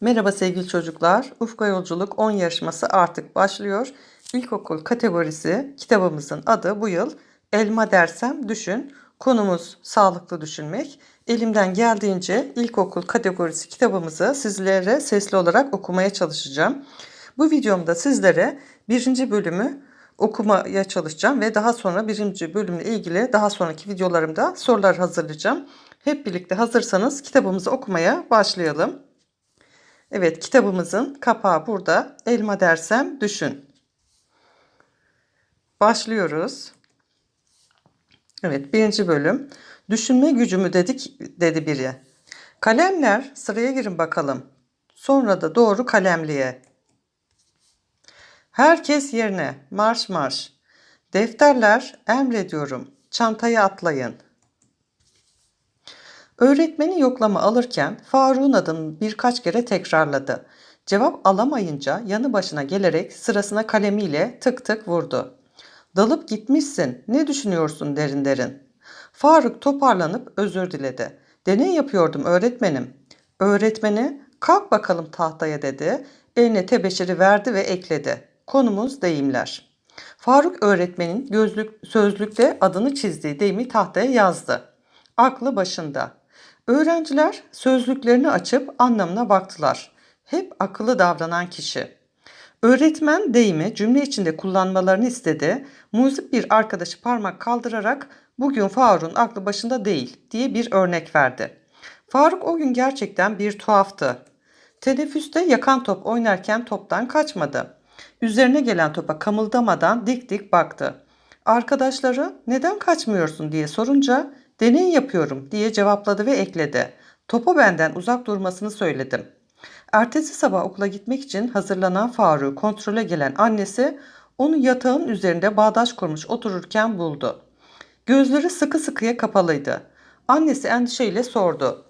Merhaba sevgili çocuklar. Ufka Yolculuk 10 yarışması artık başlıyor. İlkokul kategorisi kitabımızın adı bu yıl Elma dersem düşün. Konumuz sağlıklı düşünmek. Elimden geldiğince ilkokul kategorisi kitabımızı sizlere sesli olarak okumaya çalışacağım. Bu videomda sizlere birinci bölümü okumaya çalışacağım ve daha sonra birinci bölümle ilgili daha sonraki videolarımda sorular hazırlayacağım. Hep birlikte hazırsanız kitabımızı okumaya başlayalım. Evet kitabımızın kapağı burada. Elma dersem düşün. Başlıyoruz. Evet birinci bölüm. Düşünme gücümü dedik dedi biri. Kalemler sıraya girin bakalım. Sonra da doğru kalemliğe. Herkes yerine marş marş. Defterler emrediyorum. Çantaya atlayın. Öğretmeni yoklama alırken Faruk'un adını birkaç kere tekrarladı. Cevap alamayınca yanı başına gelerek sırasına kalemiyle tık tık vurdu. Dalıp gitmişsin. Ne düşünüyorsun derin derin. Faruk toparlanıp özür diledi. Deney yapıyordum öğretmenim. Öğretmeni kalk bakalım tahtaya dedi. Eline tebeşiri verdi ve ekledi. Konumuz deyimler. Faruk öğretmenin gözlük, sözlükte adını çizdiği deyimi tahtaya yazdı. Aklı başında. Öğrenciler sözlüklerini açıp anlamına baktılar. Hep akıllı davranan kişi. Öğretmen deyimi cümle içinde kullanmalarını istedi. Muzip bir arkadaşı parmak kaldırarak bugün Faruk'un aklı başında değil diye bir örnek verdi. Faruk o gün gerçekten bir tuhaftı. Teneffüste yakan top oynarken toptan kaçmadı. Üzerine gelen topa kamıldamadan dik dik baktı. Arkadaşları neden kaçmıyorsun diye sorunca deney yapıyorum diye cevapladı ve ekledi. Topu benden uzak durmasını söyledim. Ertesi sabah okula gitmek için hazırlanan Faruk'u kontrole gelen annesi onu yatağın üzerinde bağdaş kurmuş otururken buldu. Gözleri sıkı sıkıya kapalıydı. Annesi endişeyle sordu.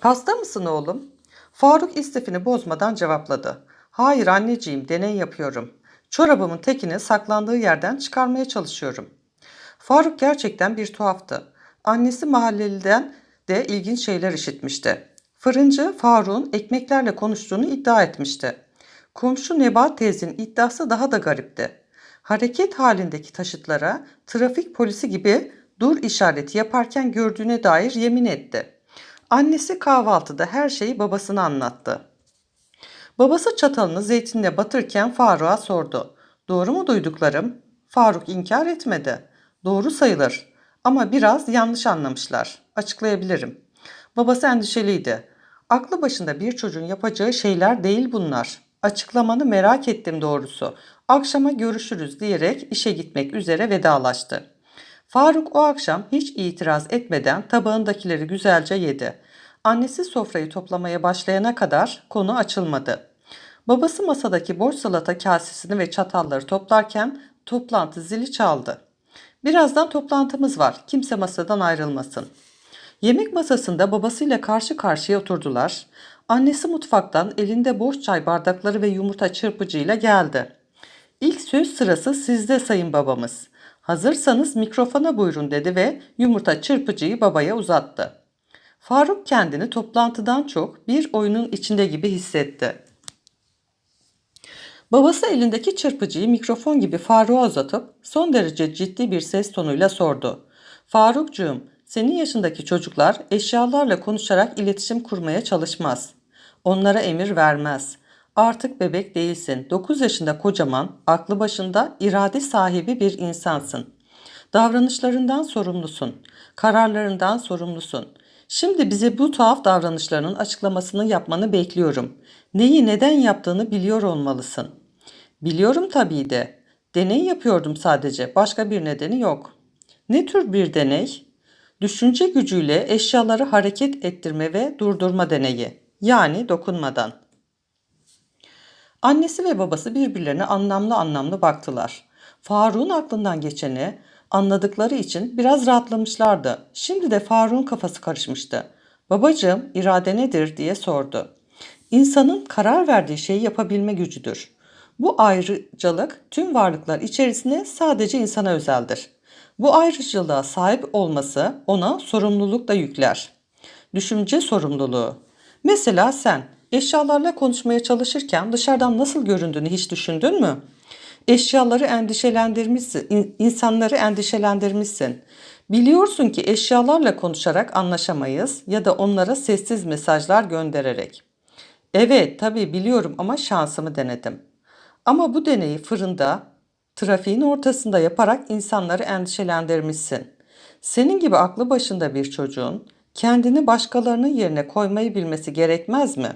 Hasta mısın oğlum? Faruk istifini bozmadan cevapladı. Hayır anneciğim deney yapıyorum. Çorabımın tekini saklandığı yerden çıkarmaya çalışıyorum. Faruk gerçekten bir tuhaftı. Annesi mahalleliden de ilginç şeyler işitmişti. Fırıncı Faruk'un ekmeklerle konuştuğunu iddia etmişti. Komşu Nebahat teyzenin iddiası daha da garipti. Hareket halindeki taşıtlara trafik polisi gibi dur işareti yaparken gördüğüne dair yemin etti. Annesi kahvaltıda her şeyi babasına anlattı. Babası çatalını zeytinle batırken Faruk'a sordu. Doğru mu duyduklarım? Faruk inkar etmedi. Doğru sayılır ama biraz yanlış anlamışlar. Açıklayabilirim. Babası endişeliydi. Aklı başında bir çocuğun yapacağı şeyler değil bunlar. Açıklamanı merak ettim doğrusu. Akşama görüşürüz diyerek işe gitmek üzere vedalaştı. Faruk o akşam hiç itiraz etmeden tabağındakileri güzelce yedi. Annesi sofrayı toplamaya başlayana kadar konu açılmadı. Babası masadaki boş salata kasesini ve çatalları toplarken toplantı zili çaldı. Birazdan toplantımız var. Kimse masadan ayrılmasın. Yemek masasında babasıyla karşı karşıya oturdular. Annesi mutfaktan elinde boş çay bardakları ve yumurta çırpıcıyla geldi. İlk söz sırası sizde sayın babamız. Hazırsanız mikrofona buyurun dedi ve yumurta çırpıcıyı babaya uzattı. Faruk kendini toplantıdan çok bir oyunun içinde gibi hissetti. Babası elindeki çırpıcıyı mikrofon gibi Faruk'a uzatıp son derece ciddi bir ses tonuyla sordu. Farukcuğum, senin yaşındaki çocuklar eşyalarla konuşarak iletişim kurmaya çalışmaz. Onlara emir vermez. Artık bebek değilsin. 9 yaşında kocaman, aklı başında irade sahibi bir insansın. Davranışlarından sorumlusun. Kararlarından sorumlusun. Şimdi bize bu tuhaf davranışlarının açıklamasını yapmanı bekliyorum. Neyi neden yaptığını biliyor olmalısın. Biliyorum tabii de. Deney yapıyordum sadece. Başka bir nedeni yok. Ne tür bir deney? Düşünce gücüyle eşyaları hareket ettirme ve durdurma deneyi. Yani dokunmadan. Annesi ve babası birbirlerine anlamlı anlamlı baktılar. Faruk'un aklından geçeni anladıkları için biraz rahatlamışlardı. Şimdi de Faruk'un kafası karışmıştı. Babacığım irade nedir diye sordu. İnsanın karar verdiği şeyi yapabilme gücüdür. Bu ayrıcalık tüm varlıklar içerisinde sadece insana özeldir. Bu ayrıcalığa sahip olması ona sorumluluk da yükler. Düşünce sorumluluğu. Mesela sen Eşyalarla konuşmaya çalışırken dışarıdan nasıl göründüğünü hiç düşündün mü? Eşyaları endişelendirmişsin, in- insanları endişelendirmişsin. Biliyorsun ki eşyalarla konuşarak anlaşamayız ya da onlara sessiz mesajlar göndererek. Evet, tabii biliyorum ama şansımı denedim. Ama bu deneyi fırında, trafiğin ortasında yaparak insanları endişelendirmişsin. Senin gibi aklı başında bir çocuğun kendini başkalarının yerine koymayı bilmesi gerekmez mi?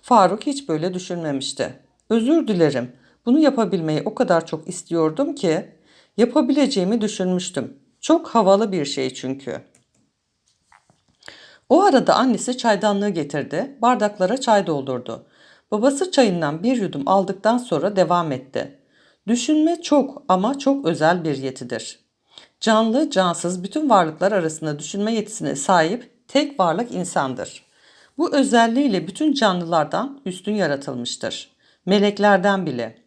Faruk hiç böyle düşünmemişti. Özür dilerim. Bunu yapabilmeyi o kadar çok istiyordum ki yapabileceğimi düşünmüştüm. Çok havalı bir şey çünkü. O arada annesi çaydanlığı getirdi, bardaklara çay doldurdu. Babası çayından bir yudum aldıktan sonra devam etti. Düşünme çok ama çok özel bir yetidir. Canlı, cansız bütün varlıklar arasında düşünme yetisine sahip tek varlık insandır. Bu özelliğiyle bütün canlılardan üstün yaratılmıştır. Meleklerden bile.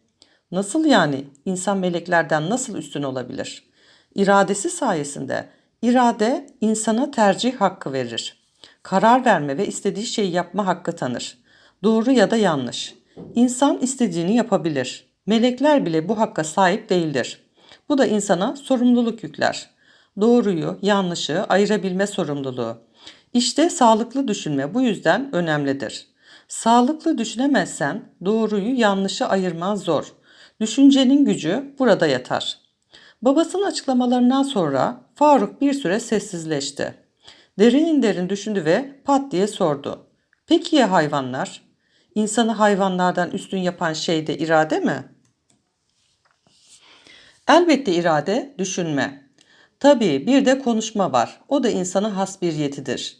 Nasıl yani insan meleklerden nasıl üstün olabilir? İradesi sayesinde irade insana tercih hakkı verir. Karar verme ve istediği şeyi yapma hakkı tanır. Doğru ya da yanlış. İnsan istediğini yapabilir. Melekler bile bu hakka sahip değildir. Bu da insana sorumluluk yükler. Doğruyu, yanlışı ayırabilme sorumluluğu. İşte sağlıklı düşünme bu yüzden önemlidir. Sağlıklı düşünemezsen doğruyu yanlışı ayırman zor. Düşüncenin gücü burada yatar. Babasının açıklamalarından sonra Faruk bir süre sessizleşti. Derin derin düşündü ve pat diye sordu. Peki ya hayvanlar? İnsanı hayvanlardan üstün yapan şey de irade mi? Elbette irade, düşünme. Tabii bir de konuşma var. O da insana has bir yetidir.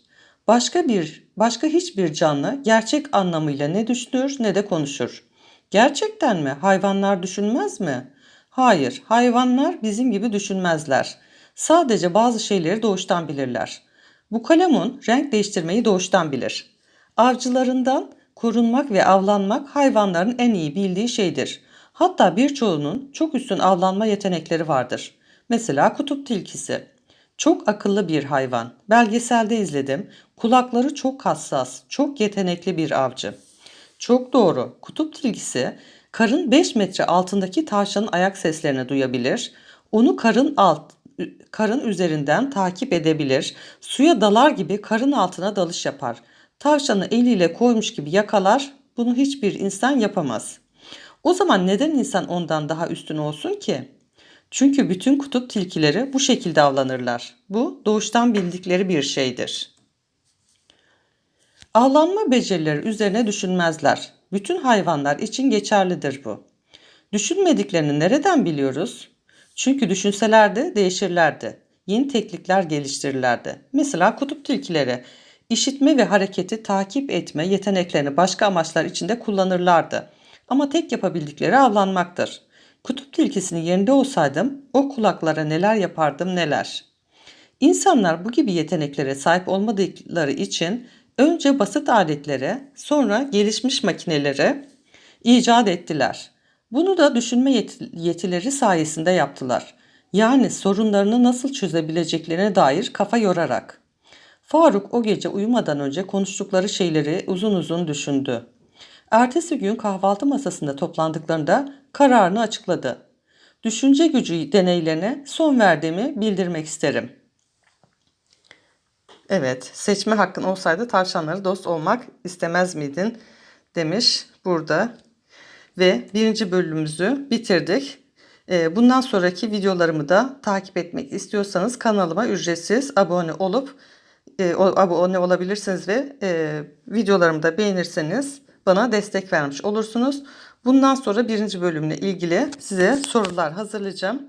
Başka bir, başka hiçbir canlı gerçek anlamıyla ne düşünür ne de konuşur. Gerçekten mi? Hayvanlar düşünmez mi? Hayır, hayvanlar bizim gibi düşünmezler. Sadece bazı şeyleri doğuştan bilirler. Bu kalemun renk değiştirmeyi doğuştan bilir. Avcılarından korunmak ve avlanmak hayvanların en iyi bildiği şeydir. Hatta birçoğunun çok üstün avlanma yetenekleri vardır. Mesela kutup tilkisi. Çok akıllı bir hayvan. Belgeselde izledim. Kulakları çok hassas, çok yetenekli bir avcı. Çok doğru. Kutup tilkisi karın 5 metre altındaki tavşanın ayak seslerini duyabilir. Onu karın alt karın üzerinden takip edebilir. Suya dalar gibi karın altına dalış yapar. Tavşanı eliyle koymuş gibi yakalar. Bunu hiçbir insan yapamaz. O zaman neden insan ondan daha üstün olsun ki? Çünkü bütün kutup tilkileri bu şekilde avlanırlar. Bu doğuştan bildikleri bir şeydir. Avlanma becerileri üzerine düşünmezler. Bütün hayvanlar için geçerlidir bu. Düşünmediklerini nereden biliyoruz? Çünkü düşünselerdi değişirlerdi. Yeni teknikler geliştirirlerdi. Mesela kutup tilkileri işitme ve hareketi takip etme yeteneklerini başka amaçlar içinde kullanırlardı. Ama tek yapabildikleri avlanmaktır. Kutup tilkisinin yerinde olsaydım o kulaklara neler yapardım neler. İnsanlar bu gibi yeteneklere sahip olmadıkları için önce basit aletlere sonra gelişmiş makineleri icat ettiler. Bunu da düşünme yetileri sayesinde yaptılar. Yani sorunlarını nasıl çözebileceklerine dair kafa yorarak. Faruk o gece uyumadan önce konuştukları şeyleri uzun uzun düşündü. Ertesi gün kahvaltı masasında toplandıklarında kararını açıkladı. Düşünce gücü deneylerine son verdiğimi bildirmek isterim. Evet, seçme hakkın olsaydı tavşanları dost olmak istemez miydin demiş burada. Ve birinci bölümümüzü bitirdik. Ee, bundan sonraki videolarımı da takip etmek istiyorsanız kanalıma ücretsiz abone olup e, abone olabilirsiniz ve e, videolarımı da beğenirseniz bana destek vermiş olursunuz. Bundan sonra birinci bölümle ilgili size sorular hazırlayacağım.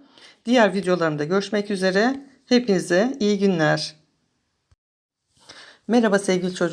Diğer videolarımda görüşmek üzere. Hepinize iyi günler. Merhaba sevgili çocuklar.